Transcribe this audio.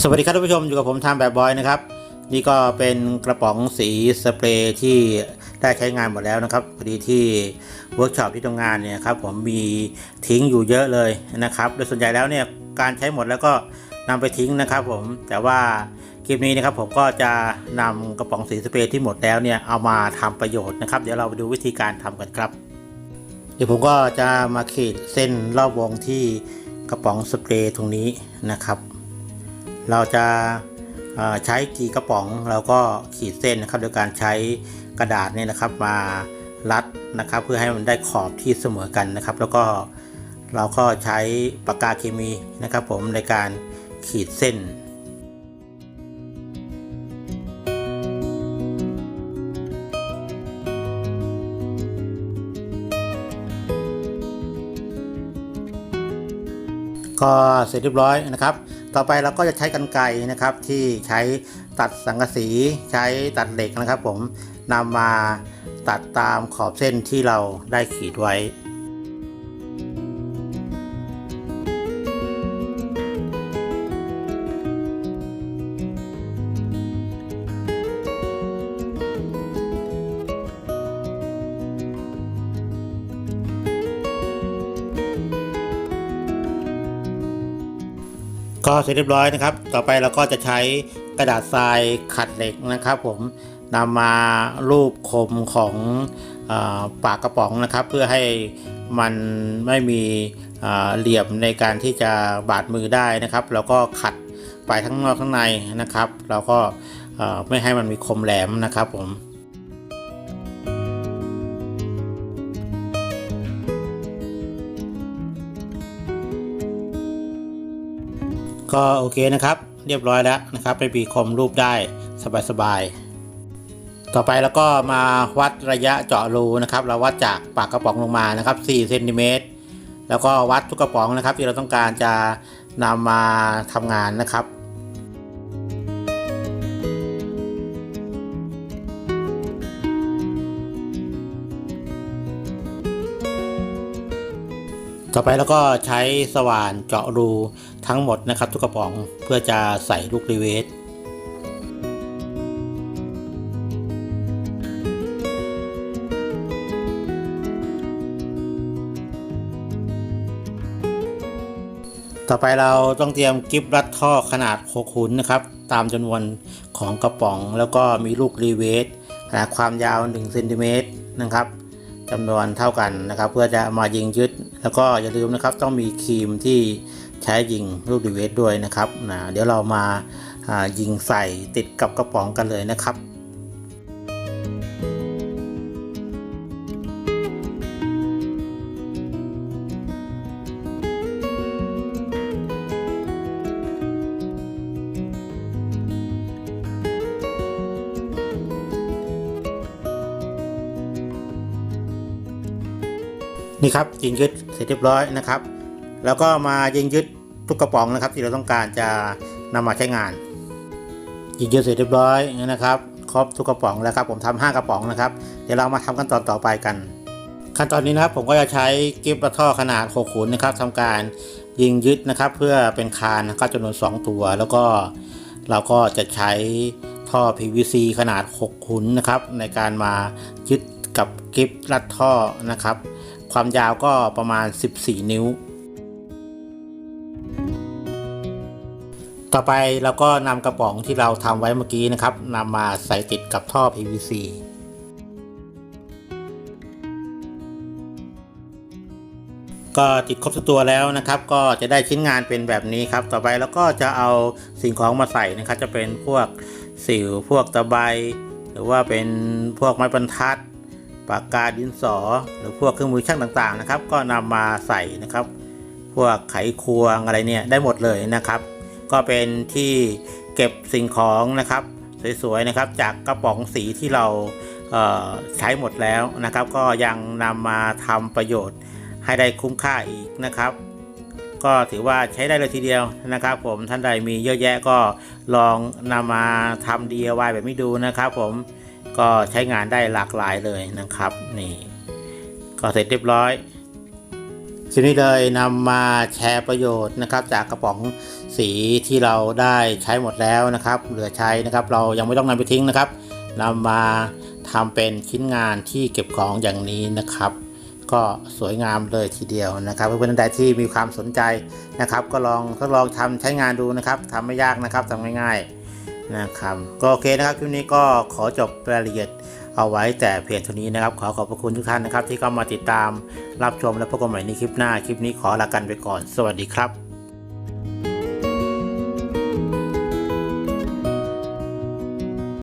สวัสดีครับท่านผู้ชมอยู่กับผมทำแบบบอยนะครับ นี่ก็เป็นกระป๋องสีสเปรย์ที่ได้ใช้งานหมดแล้วนะครับพอดีที่เวิร์กช็อปที่ทำงานเนี่ยครับผมมีทิ้งอยู่เยอะเลยนะครับ โดยส่วนใหญ่แล้วเนี่ยการใช้หมดแล้วก็นำไปทิ้งนะครับ ผมแต่ว่าคลิปนี้นะครับผมก็จะนำกระป๋องสีสเปรย์ที่หมดแล้วเนี่ยเอามาทำประโยชน์นะครับ เดี๋ยวเราไปดูวิธีการทำกันครับ เดี๋ยวผมก็จะมาขีดเส้นรอบวงที่กระป๋องสเปรย์ตรงนี้นะครับ เราจะใช้กี่กระป๋องเราก็ขีดเส้นนะครับโดยการใช้กระดาษเนี่ยนะครับมารัดนะครับ เพื่อให้มันได้ขอบที่เสมอกันนะครับ แล้วก็เราก็ใช้ปากกาเคมีนะครับ ผมในการขีดเส้นก็เสร็จเรียบร้อยนะครับ ต่อไปเราก็จะใช้กรรไกรนะครับที่ใช้ตัดสังกะสี ใช้ตัดเหล็กนะครับ ผมนำมาตัดตามขอบเส้นที่เราได้ขีดไว้ ก็เสร็จเรียบร้อยนะครับ ต่อไปเราก็จะใช้กระดาษทรายขัดเหล็กนะครับ ผมนำมารูปคมของอปากกระป๋องนะครับ เพื่อให้มันไม่มีเหลี่ยมในการที่จะบาดมือได้นะครับ แล้วก็ขัดไปทั้งนอกทั้งในนะครับ เราก็ไม่ให้มันมีคมแหลมนะครับผม ก็โอเคนะครับ เรียบร้อยแล้วนะครับไปบีคมรูปได้สบายๆ ต่อไปแล้วก็มาวัดระยะเจาะรูนะครับ เราวัดจากปากกระป๋องลงมานะครับ4เซนติเมตรแล้วก็วัดทุกกระป๋องนะครับ ที่เราต้องการจะนำมาทำงานนะครับ ต่อไปแล้วก็ใช้สว่านเจาะรูทั้งหมดนะครับ ทุกกระป๋องเพื่อจะใส่ลูกรีเวทต่อไปเราต้องเตรียมกิฟรัดท่อขนาด6หุนนะครับ ตามจำนวนของกระป๋อง แล้วก็มีลูกรีเวทขนาดความยาว1เซนติเมตรนะครับ จำนวนเท่ากันนะครับ เพื่อจะมายิงยึด แล้วก็อย่าลืมนะครับต้องมีครีมที่ใช้ยิงลูกดีเวทด้วยนะครับนะเดี๋ยวเรามายิงใส่ติดกับกระป๋องกันเลยนะครับ นี่ครับยิงยึดเสร็จเรียบร้อยนะครับ แล้วก็มายิงยึดทุกกระป๋องนะครับ ที่เราต้องการจะนำมาใช้งาน ยิงยึดเสร็จเรียบร้อยนะครับ ครบทุกกระป๋องแล้วครับผมทำห้ากระป๋องนะครับ เดี๋ยวเรามาทำขั้นตอนต่อไปกัน ขั้นตอนนี้นะครับผมก็จะใช้กิฟต์และท่อขนาด6ขุนนะครับทำการยิงยึดนะครับ เพื่อเป็นคานนะครับจำนวน 2 ตัว แล้วก็เราก็จะใช้ท่อ PVC ขนาด 6 ขุนนะครับ ในการมายึดกับกิฟต์รัดท่อนะครับ ความยาวก็ประมาณ 14 นิ้ว ต่อไปเราก็นำกระป๋องที่เราทำไว้เมื่อกี้นะครับนำมาใส่ติดกับท่อ PVC ก็ติดครบทุกตัวแล้วนะครับ ก็จะได้ชิ้นงานเป็นแบบนี้ครับ ต่อไปเราก็จะเอาสิ่งของมาใส่นะครับ จะเป็นพวกสิวพวกตะไบหรือว่าเป็นพวกไม้บรรทัด ปากกาดินสอ หรือพวกเครื่องมือช่างต่างๆนะครับ ก็นำมาใส่นะครับ พวกไขควงอะไรเนี่ยได้หมดเลยนะครับ ก็เป็นที่เก็บสิ่งของนะครับ สวยๆนะครับ จากกระป๋องสีที่เราเใช้หมดแล้วนะครับ ก็ยังนำมาทำประโยชน์ให้ได้คุ้มค่าอีกนะครับ ก็ถือว่าใช้ได้เลยทีเดียวนะครับ ผมท่านใดมีเยอะแยะก็ลองนำมาทำ DIY แบบนี้ดูนะครับ ผม ก็ใช้งานได้หลากหลายเลยนะครับนี่ก็เสร็จเรียบร้อยคลิปนี้เลยนำมาแชร์ประโยชน์นะครับ จากกระป๋องสีที่เราได้ใช้หมดแล้วนะครับ เหลือใช้นะครับ เรายังไม่ต้องนำไปทิ้งนะครับนำมาทำเป็นชิ้นงานที่เก็บของอย่างนี้นะครับ ก็สวยงามเลยทีเดียวนะครับ เพื่อนๆท่านใดที่มีความสนใจนะครับ ก็ลองทดลองทำใช้งานดูนะครับทำไม่ยากนะครับทำง่ายๆ นะครับก็โอเคนะครับคลิปนี้ก็ขอจบรายละเอียดเอาไว้แต่เพียงเท่านี้นะครับ ขอขอบพระคุณทุกท่านนะครับ ที่เข้ามาติดตามรับชมและพบกันใหม่ในคลิปหน้าคลิปนี้ขอลากันไปก่อน สวัสดีครับ